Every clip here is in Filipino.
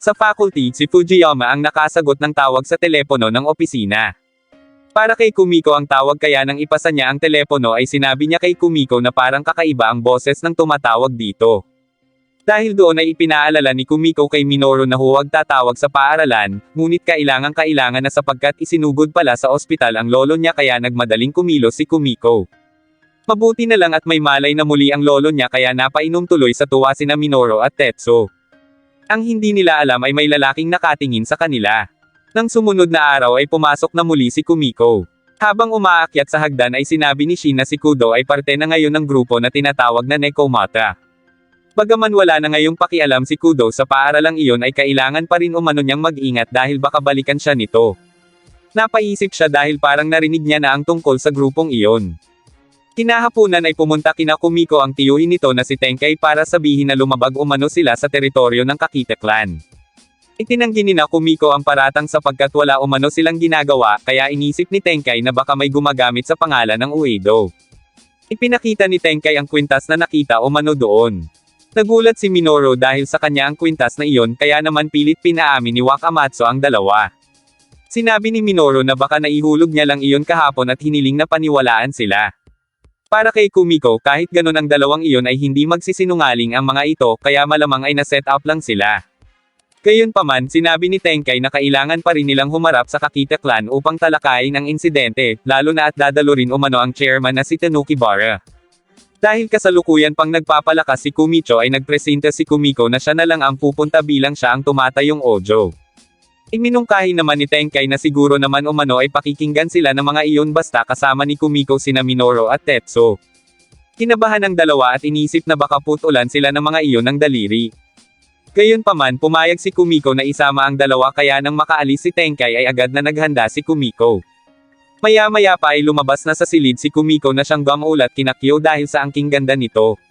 Sa faculty, si Fujiyama ang nakasagot ng tawag sa telepono ng opisina. Para kay Kumiko ang tawag kaya nang ipasa niya ang telepono ay sinabi niya kay Kumiko na parang kakaiba ang boses ng tumatawag dito. Dahil doon ay ipinaalala ni Kumiko kay Minoru na huwag tatawag sa paaralan, ngunit kailangang kailangan na sapagkat isinugod pala sa ospital ang lolo niya kaya nagmadaling kumilos si Kumiko. Mabuti na lang at may malay na muli ang lolo niya kaya napainom tuloy sa tuwa sina Minoru at Tetsu. Ang hindi nila alam ay may lalaking nakatingin sa kanila. Nang sumunod na araw ay pumasok na muli si Kumiko. Habang umaakyat sa hagdan ay sinabi ni Shin na si Kudo ay parte na ngayon ng grupo na tinatawag na Nekomata. Bagaman wala na ngayong pakialam si Kudo sa paaralang iyon ay kailangan pa rin umano niyang mag-ingat dahil baka balikan siya nito. Napaisip siya dahil parang narinig niya na ang tungkol sa grupong iyon. Kinahapunan ay pumunta kina Kumiko ang tiyuhin nito na si Tenkay para sabihin na lumabag umano sila sa teritoryo ng Kakita clan. Itinanggi ni na Kumiko ang paratang sapagkat wala umano silang ginagawa kaya inisip ni Tenkay na baka may gumagamit sa pangalan ng Uedo. Ipinakita ni Tenkay ang kwintas na nakita umano doon. Nagulat si Minoru dahil sa kanya ang kwintas na iyon kaya naman pilit pinaamin ni Wakamatsu ang dalawa. Sinabi ni Minoru na baka naihulog niya lang iyon kahapon at hiniling na paniwalaan sila. Para kay Kumiko kahit ganun ang dalawang iyon ay hindi magsisinungaling ang mga ito kaya malamang ay na-set up lang sila. Gayunpaman, sinabi ni Tenkay na kailangan pa rin nilang humarap sa Kakita clan upang talakayin ang insidente, lalo na at dadalo rin umano ang chairman na si Tanuki Bara. Dahil kasalukuyan pang nagpapalakas si Kumicho ay nagpresenta si Kumiko na siya na lang ang pupunta bilang siya ang tumatayong Ojo. Iminungkahi naman ni Tenkay na siguro naman umano ay pakikinggan sila ng mga iyon basta kasama ni Kumiko sina Minoru at Tetsu. Kinabahan ng dalawa at inisip na baka putulan sila ng mga iyon ng daliri. Gayunpaman pumayag si Kumiko na isama ang dalawa kaya nang makaalis si Tenkay ay agad na naghanda si Kumiko. Maya-maya pa ay lumabas na sa silid si Kumiko na siyang gamulat kinakyo dahil sa angking ganda nito.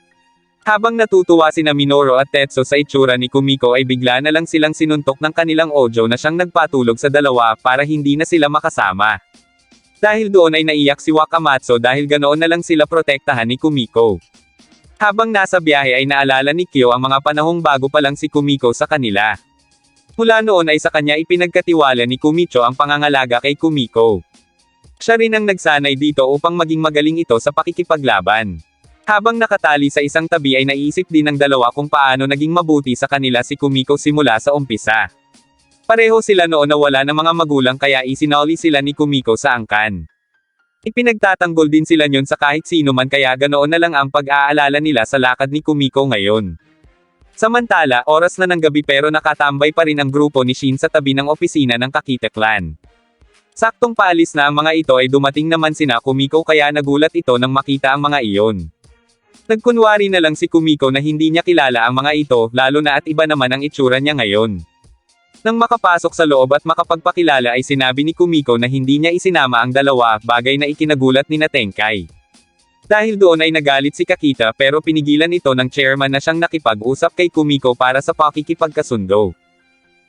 Habang natutuwa sina Minoru at Tetsu sa itsura ni Kumiko ay bigla na lang silang sinuntok ng kanilang Ojo na siyang nagpatulog sa dalawa para hindi na sila makasama. Dahil doon ay naiyak si Wakamatsu dahil ganoon na lang sila protektahan ni Kumiko. Habang nasa biyahe ay naalala ni Kyo ang mga panahong bago pa lang si Kumiko sa kanila. Mula noon ay sa kanya ipinagkatiwala ni Kumicho ang pangangalaga kay Kumiko. Siya rin ang nagsanay dito upang maging magaling ito sa pakikipaglaban. Habang nakatali sa isang tabi ay naisip din ng dalawa kung paano naging mabuti sa kanila si Kumiko simula sa umpisa. Pareho sila noon na wala ng mga magulang kaya isinoli sila ni Kumiko sa angkan. Ipinagtatanggol din sila nyon sa kahit sino man kaya ganoon na lang ang pag-aalala nila sa lakad ni Kumiko ngayon. Samantala, oras na ng gabi pero nakatambay pa rin ang grupo ni Shin sa tabi ng opisina ng Kakita clan. Saktong paalis na ang mga ito ay dumating naman sina Kumiko kaya nagulat ito nang makita ang mga iyon. Nagkunwari na lang si Kumiko na hindi niya kilala ang mga ito, lalo na at iba naman ang itsura niya ngayon. Nang makapasok sa loob at makapagpakilala ay sinabi ni Kumiko na hindi niya isinama ang dalawa, bagay na ikinagulat ni Natenkay. Dahil doon ay nagalit si Kakita pero pinigilan ito ng chairman na siyang nakipag-usap kay Kumiko para sa pakikipagkasundo.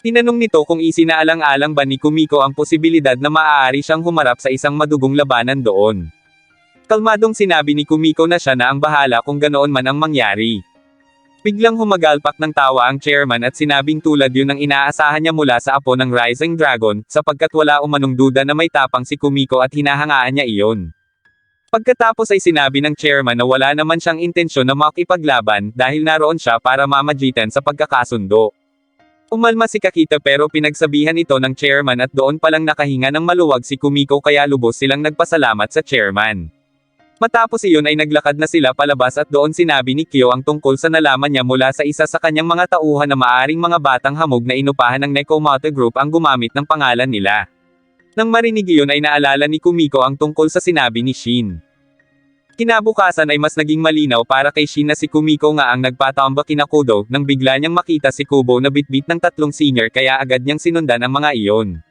Tinanong nito kung isinaalang-alang ba ni Kumiko ang posibilidad na maaari siyang humarap sa isang madugong labanan doon. Kalmadong sinabi ni Kumiko na siya na ang bahala kung ganoon man ang mangyari. Biglang humagalpak ng tawa ang chairman at sinabing tulad yun ang inaasahan niya mula sa apo ng Rising Dragon, sapagkat wala umanong duda na may tapang si Kumiko at hinahangaan niya iyon. Pagkatapos ay sinabi ng chairman na wala naman siyang intensyon na makipaglaban dahil naroon siya para mamagitan sa pagkakasundo. Umalma si Kakita pero pinagsabihan ito ng chairman at doon palang nakahinga ng maluwag si Kumiko kaya lubos silang nagpasalamat sa chairman. Matapos iyon ay naglakad na sila palabas at doon sinabi ni Kyo ang tungkol sa nalaman niya mula sa isa sa kanyang mga tauhan na maaring mga batang hamog na inupahan ng Nekomata Group ang gumamit ng pangalan nila. Nang marinig iyon ay naalala ni Kumiko ang tungkol sa sinabi ni Shin. Kinabukasan ay mas naging malinaw para kay Shin na si Kumiko nga ang nagpatamba kina Kudo nang bigla niyang makita si Kubo na bitbit ng tatlong senior kaya agad niyang sinundan ang mga iyon.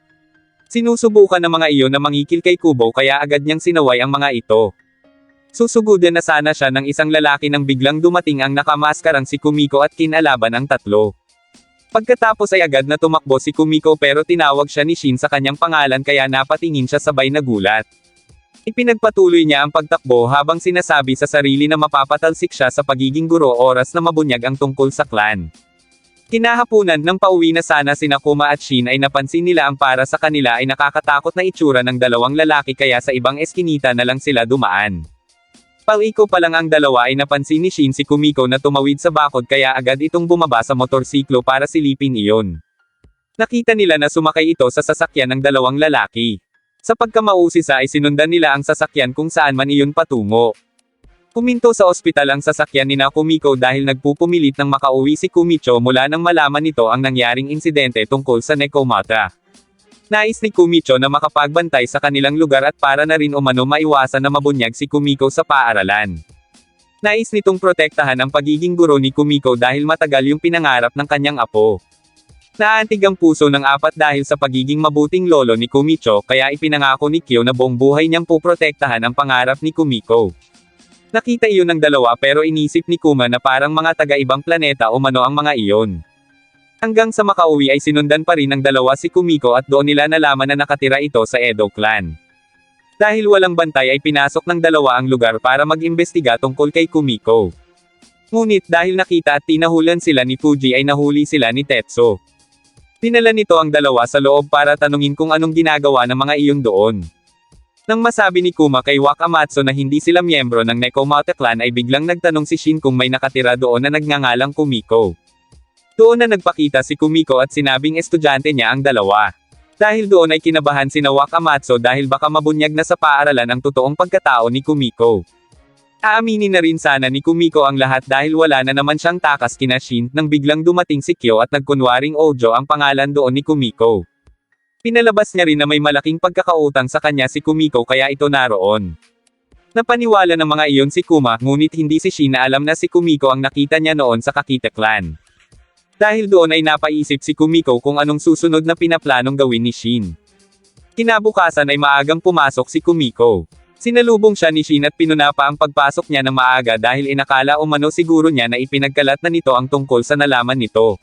Sinusubukan ng mga iyon na mangikil kay Kubo kaya agad niyang sinaway ang mga ito. Susugudan na sana siya ng isang lalaki nang biglang dumating ang nakamaskarang si Kumiko at kinalaban ang tatlo. Pagkatapos ay agad na tumakbo si Kumiko pero tinawag siya ni Shin sa kanyang pangalan kaya napatingin siya sabay nagulat. Ipinagpatuloy niya ang pagtakbo habang sinasabi sa sarili na mapapatalsik siya sa pagiging guro oras na mabunyag ang tungkol sa clan. Kinahapunan nang pauwi na sana sina Kuma at Shin ay napansin nila ang para sa kanila ay nakakatakot na itsura ng dalawang lalaki kaya sa ibang eskinita na lang sila dumaan. Paliko pa lang ang dalawa ay napansin ni Shin si Kumiko na tumawid sa bakod kaya agad itong bumaba sa motorsiklo para silipin iyon. Nakita nila na sumakay ito sa sasakyan ng dalawang lalaki. Sa pagkamausisa ay sinundan nila ang sasakyan kung saan man iyon patungo. Puminto sa ospital ang sasakyan ni na Kumiko dahil nagpupumilit ng makauwi si Kumicho mula nang malaman nito ang nangyaring insidente tungkol sa Nekomata. Nais ni Kumicho na makapagbantay sa kanilang lugar at para na rin umano maiwasan na mabunyag si Kumiko sa paaralan. Nais nitong protektahan ang pagiging guro ni Kumiko dahil matagal yung pinangarap ng kanyang apo. Naantig ang puso ng apat dahil sa pagiging mabuting lolo ni Kumicho kaya ipinangako ni Kyo na buong buhay niyang puprotektahan ang pangarap ni Kumiko. Nakita iyon ng dalawa pero inisip ni Kuma na parang mga taga-ibang planeta o mano ang mga iyon. Hanggang sa makauwi ay sinundan pa rin ng dalawa si Kumiko at doon nila nalaman na nakatira ito sa Edo clan. Dahil walang bantay ay pinasok ng dalawa ang lugar para mag-imbestiga tungkol kay Kumiko. Ngunit dahil nakita at tinahulan sila ni Fuji ay nahuli sila ni Tetsu. Dinala nito ang dalawa sa loob para tanungin kung anong ginagawa ng mga iyon doon. Nang masabi ni Kuma kay Wakamatsu na hindi sila miyembro ng Nekomata clan ay biglang nagtanong si Shin kung may nakatira doon na nagngangalang Kumiko. Doon na nagpakita si Kumiko at sinabing estudyante niya ang dalawa. Dahil doon ay kinabahan si Wakamatsu dahil baka mabunyag na sa paaralan ang totoong pagkatao ni Kumiko. Aaminin na rin sana ni Kumiko ang lahat dahil wala na naman siyang takas kina Shin nang biglang dumating si Kyo at nagkunwaring Ojo ang pangalan doon ni Kumiko. Pinalabas niya rin na may malaking pagkakautang sa kanya si Kumiko kaya ito naroon. Napaniwala ng mga iyon si Kuma, ngunit hindi si Shin na alam na si Kumiko ang nakita niya noon sa Kakita clan. Dahil doon ay napaisip si Kumiko kung anong susunod na pinaplanong gawin ni Shin. Kinabukasan ay maagang pumasok si Kumiko. Sinalubong siya ni Shin at pinuna pa ang pagpasok niya ng maaga dahil inakala umano siguro niya na ipinagkalat na nito ang tungkol sa nalaman nito.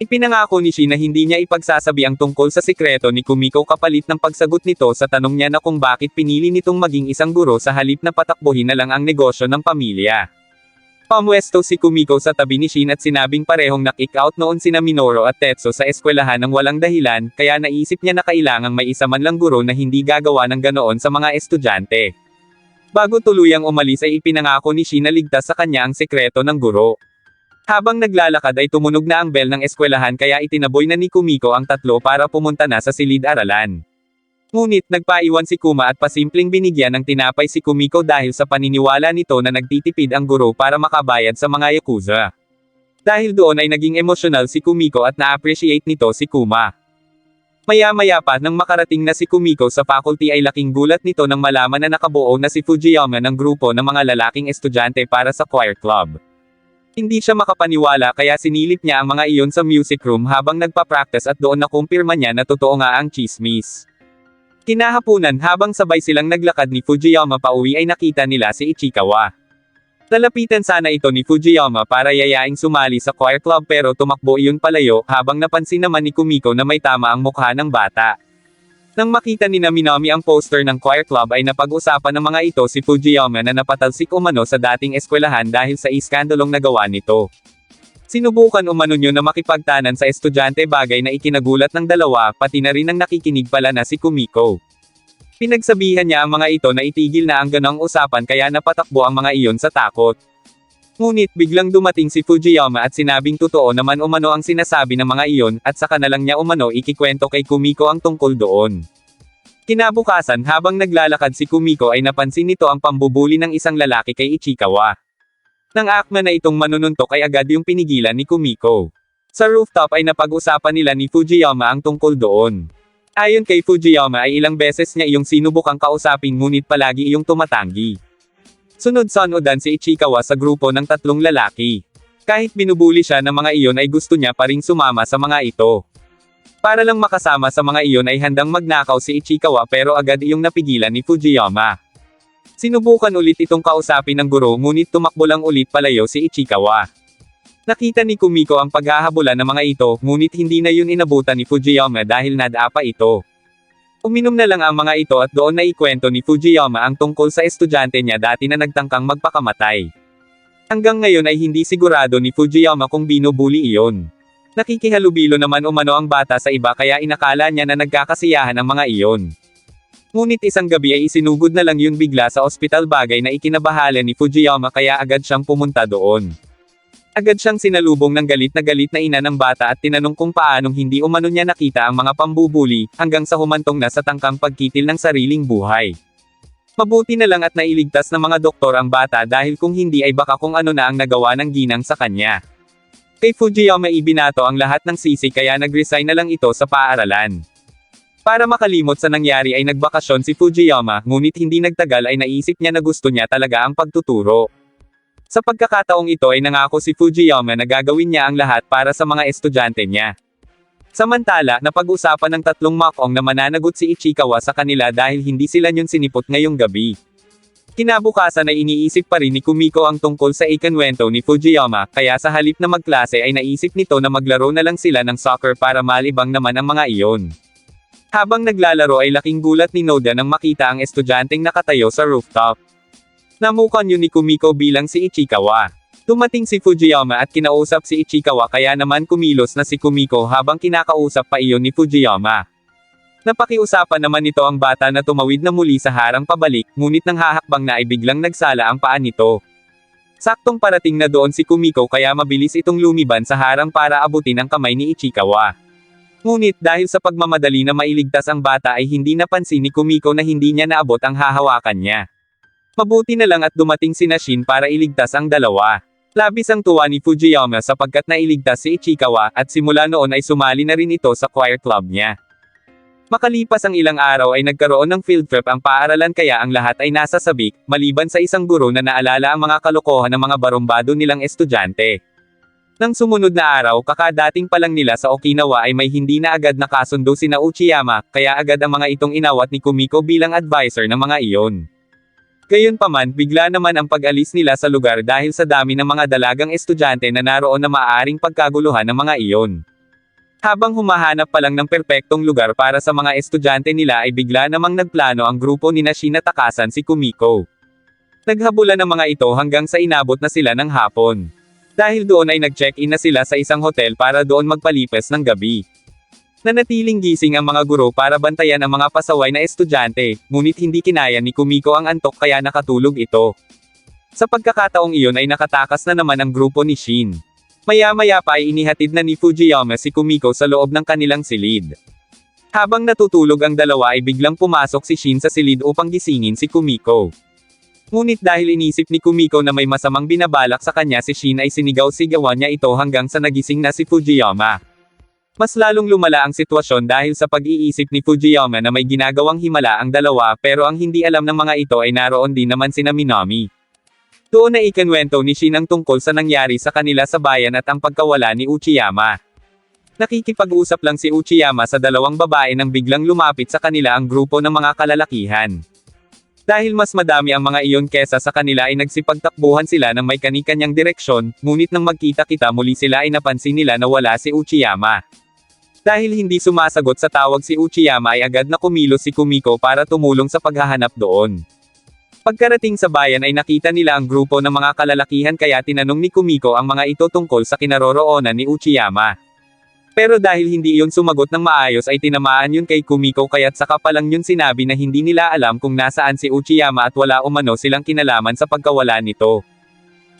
Ipinangako ni Shin na hindi niya ipagsasabi ang tungkol sa sikreto ni Kumiko kapalit ng pagsagot nito sa tanong niya na kung bakit pinili nitong maging isang guro sa halip na patakbuhin na lang ang negosyo ng pamilya. Pamwesto si Kumiko sa tabi ni Shin at sinabing parehong nak-kick out noon sina Minoru at Tetsu sa eskwelahan ng walang dahilan, kaya naisip niya na kailangang may isa man lang guro na hindi gagawa ng ganoon sa mga estudyante. Bago tuluyang umalis ay ipinangako ni Shin na ligtas sa kanya ang sekreto ng guro. Habang naglalakad ay tumunog na ang bell ng eskwelahan kaya itinaboy na ni Kumiko ang tatlo para pumunta na sa silid-aralan. Ngunit nagpaiwan si Kuma at pasimpleng binigyan ng tinapay si Kumiko dahil sa paniniwala nito na nagtitipid ang guro para makabayad sa mga yakuza. Dahil doon ay naging emosyonal si Kumiko at na-appreciate nito si Kuma. Maya-maya pa nang makarating na si Kumiko sa faculty ay laking gulat nito nang malaman na nakabuo na si Fujiyama ng grupo ng mga lalaking estudyante para sa choir club. Hindi siya makapaniwala kaya sinilip niya ang mga iyon sa music room habang nagpa-practice at doon nakumpirma niya na totoo nga ang chismis. Kinahapunan habang sabay silang naglakad ni Fujiyama pauwi ay nakita nila si Ichikawa. Lalapitan sana ito ni Fujiyama para yayaing sumali sa choir club pero tumakbo iyon palayo habang napansin naman ni Kumiko na may tama ang mukha ng bata. Nang makita ni Naminami ang poster ng choir club ay napag-usapan ng mga ito si Fujiyama na napatalsik umano sa dating eskwelahan dahil sa iskandalong nagawa nito. Sinubukan umano nyo na makipagtanan sa estudyante bagay na ikinagulat ng dalawa, pati na rin ang nakikinig pala na si Kumiko. Pinagsabihan niya ang mga ito na itigil na ang ganong usapan kaya napatakbo ang mga iyon sa takot. Ngunit biglang dumating si Fujiyama at sinabing totoo naman umano ang sinasabi ng mga iyon, at saka na niya umano ikikwento kay Kumiko ang tungkol doon. Kinabukasan habang naglalakad si Kumiko ay napansin nito ang pambubuli ng isang lalaki kay Ichikawa. Nang akma na itong manununtok ay agad yung pinigilan ni Kumiko. Sa rooftop ay napag-usapan nila ni Fujiyama ang tungkol doon. Ayon kay Fujiyama ay ilang beses niya iyong sinubukang kausapin ngunit palagi iyong tumatanggi. Sunod sanodan si Ichikawa sa grupo ng tatlong lalaki. Kahit binubuli siya ng mga iyon ay gusto niya pa ring sumama sa mga ito. Para lang makasama sa mga iyon ay handang magnakaw si Ichikawa pero agad iyong napigilan ni Fujiyama. Sinubukan ulit itong kausapin ng guro ngunit tumakbo lang ulit palayo si Ichikawa. Nakita ni Kumiko ang paghahabulan ng mga ito, ngunit hindi na yun inabutan ni Fujiyama dahil nadapa ito. Uminom na lang ang mga ito at doon na ikwento ni Fujiyama ang tungkol sa estudyante niya dati na nagtangkang magpakamatay. Hanggang ngayon ay hindi sigurado ni Fujiyama kung binubuli iyon. Nakikihalubilo naman umano ang bata sa iba kaya inakala niya na nagkakasiyahan ang mga iyon. Ngunit isang gabi ay isinugod na lang yun bigla sa ospital bagay na ikinabahala ni Fujiyama kaya agad siyang pumunta doon. Agad siyang sinalubong ng galit na galit na ina ng bata at tinanong kung paanong hindi umano niya nakita ang mga pambubuli, hanggang sa humantong na sa tangkang pagkitil ng sariling buhay. Mabuti na lang at nailigtas ng mga doktor ang bata dahil kung hindi ay baka kung ano na ang nagawa ng ginang sa kanya. Kay Fujiyama ibinato ang lahat ng sisi kaya nag-resign na lang ito sa paaralan. Para makalimot sa nangyari ay nagbakasyon si Fujiyama, ngunit hindi nagtagal ay naisip niya na gusto niya talaga ang pagtuturo. Sa pagkakataong ito ay nangako si Fujiyama na gagawin niya ang lahat para sa mga estudyante niya. Samantala, napag-usapan ng tatlong makong na mananagot si Ichikawa sa kanila dahil hindi sila nyun sinipot ngayong gabi. Kinabukasan ay iniisip pa rin ni Kumiko ang tungkol sa ikanwento ni Fujiyama, kaya sa halip na magklase ay naisip nito na maglaro na lang sila ng soccer para malibang naman ang mga iyon. Habang naglalaro ay laking gulat ni Noda nang makita ang estudyanteng nakatayo sa rooftop. Namukan yun ni Kumiko bilang si Ichikawa. Dumating si Fujiyama at kinausap si Ichikawa kaya naman kumilos na si Kumiko habang kinakausap pa iyon ni Fujiyama. Napakiusapan naman nito ang bata na tumawid na muli sa harang pabalik, ngunit nang hahakbang na ay biglang nagsala ang paa nito. Saktong parating na doon si Kumiko kaya mabilis itong lumiban sa harang para abutin ang kamay ni Ichikawa. Ngunit dahil sa pagmamadali na mailigtas ang bata ay hindi napansin ni Kumiko na hindi niya naabot ang hahawakan niya. Mabuti na lang at dumating si Nashin para iligtas ang dalawa. Labis ang tuwa ni Fujiyama sapagkat nailigtas si Ichikawa at simula noon ay sumali na rin ito sa choir club niya. Makalipas ang ilang araw ay nagkaroon ng field trip ang paaralan kaya ang lahat ay nasa sabik, maliban sa isang guro na naalala ang mga kalokohan ng mga barumbado nilang estudyante. Nang sumunod na araw kakadating pa lang nila sa Okinawa ay may hindi na agad nakasundo sina Uchiyama, kaya agad ang mga itong inawat ni Kumiko bilang advisor ng mga iyon. Gayunpaman, bigla naman ang pag-alis nila sa lugar dahil sa dami ng mga dalagang estudyante na naroon na maaaring pagkaguluhan ng mga iyon. Habang humahanap pa lang ng perpektong lugar para sa mga estudyante nila ay bigla namang nagplano ang grupo ni Nashina takasan si Kumiko. Naghabulan ng mga ito hanggang sa inabot na sila ng hapon. Dahil doon ay nag-check-in na sila sa isang hotel para doon magpalipes ng gabi. Nanatiling gising ang mga guro para bantayan ang mga pasaway na estudyante, ngunit hindi kinaya ni Kumiko ang antok kaya nakatulog ito. Sa pagkakataong iyon ay nakatakas na naman ang grupo ni Shin. Maya-maya pa ay inihatid na ni Fujiyama si Kumiko sa loob ng kanilang silid. Habang natutulog ang dalawa ay biglang pumasok si Shin sa silid upang gisingin si Kumiko. Ngunit dahil inisip ni Kumiko na may masamang binabalak sa kanya si Shin ay sinigaw-sigawan niya ito hanggang sa nagising na si Fujiyama. Mas lalong lumala ang sitwasyon dahil sa pag-iisip ni Fujiyama na may ginagawang himala ang dalawa pero ang hindi alam ng mga ito ay naroon din naman sina Minami. Doon na ikanwento ni Shin ang tungkol sa nangyari sa kanila sa bayan at ang pagkawala ni Uchiyama. Nakikipag-usap lang si Uchiyama sa dalawang babae nang biglang lumapit sa kanila ang grupo ng mga kalalakihan. Dahil mas madami ang mga iyon kesa sa kanila ay nagsipagtakbuhan sila ng may kanikanyang direksyon, ngunit nang magkita-kita muli sila ay napansin nila na wala si Uchiyama. Dahil hindi sumasagot sa tawag si Uchiyama ay agad na kumilos si Kumiko para tumulong sa paghahanap doon. Pagkarating sa bayan ay nakita nila ang grupo ng mga kalalakihan kaya tinanong ni Kumiko ang mga ito tungkol sa kinaroroonan ni Uchiyama. Pero dahil hindi iyon sumagot ng maayos ay tinamaan yun kay Kumiko kaya't saka pa lang yun sinabi na hindi nila alam kung nasaan si Uchiyama at wala umano silang kinalaman sa pagkawala nito.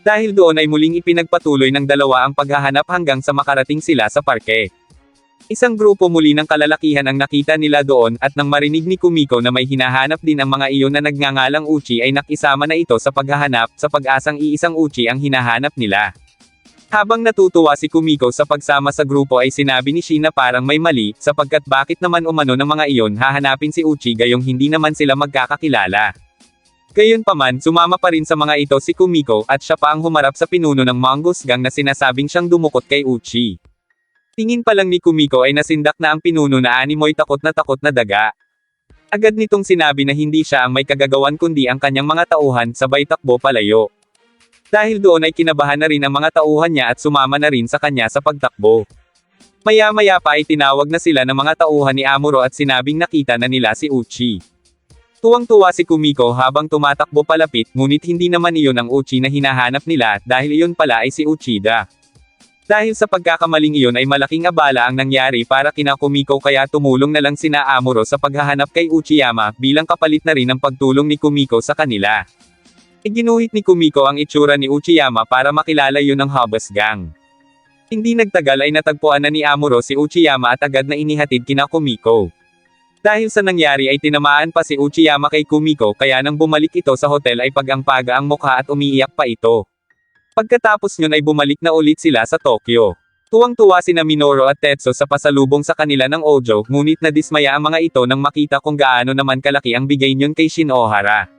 Dahil doon ay muling ipinagpatuloy ng dalawa ang paghahanap hanggang sa makarating sila sa parke. Isang grupo muli ng kalalakihan ang nakita nila doon at nang marinig ni Kumiko na may hinahanap din ang mga iyon na nagngangalang Uchi ay nakisama na ito sa paghahanap sa pag-asang iisang Uchi ang hinahanap nila. Habang natutuwa si Kumiko sa pagsama sa grupo ay sinabi ni Shin na parang may mali, sapagkat bakit naman umano ng mga iyon hahanapin si Uchi gayong hindi naman sila magkakakilala. Gayunpaman, sumama pa rin sa mga ito si Kumiko at siya pa ang humarap sa pinuno ng Mongoose Gang na sinasabing siyang dumukot kay Uchi. Tingin pa lang ni Kumiko ay nasindak na ang pinuno na animoy takot na takot na daga. Agad nitong sinabi na hindi siya ang may kagagawan kundi ang kanyang mga tauhan sabay takbo palayo. Dahil doon ay kinabahan na rin ang mga tauhan niya at sumama na rin sa kanya sa pagtakbo. Maya-maya pa ay tinawag na sila ng mga tauhan ni Amuro at sinabing nakita na nila si Uchi. Tuwang-tuwa si Kumiko habang tumatakbo palapit ngunit hindi naman iyon ang Uchi na hinahanap nila dahil iyon pala ay si Uchida. Dahil sa pagkakamaling iyon ay malaking abala ang nangyari para kina Kumiko kaya tumulong na lang sina Amuro sa paghahanap kay Uchiyama bilang kapalit na rin ng pagtulong ni Kumiko sa kanila. Iginuhit ni Kumiko ang itsura ni Uchiyama para makilala yun ng Hobus Gang. Hindi nagtagal ay natagpuan na ni Amuro si Uchiyama at agad na inihatid kina Kumiko. Dahil sa nangyari ay tinamaan pa si Uchiyama kay Kumiko kaya nang bumalik ito sa hotel ay pag-ampaga ang mukha at umiiyak pa ito. Pagkatapos yun ay bumalik na ulit sila sa Tokyo. Tuwang-tuwa sina Minoru at Tetsu sa pasalubong sa kanila ng Ojo, ngunit nadismaya ang mga ito nang makita kung gaano naman kalaki ang bigay niyon kay Shinohara.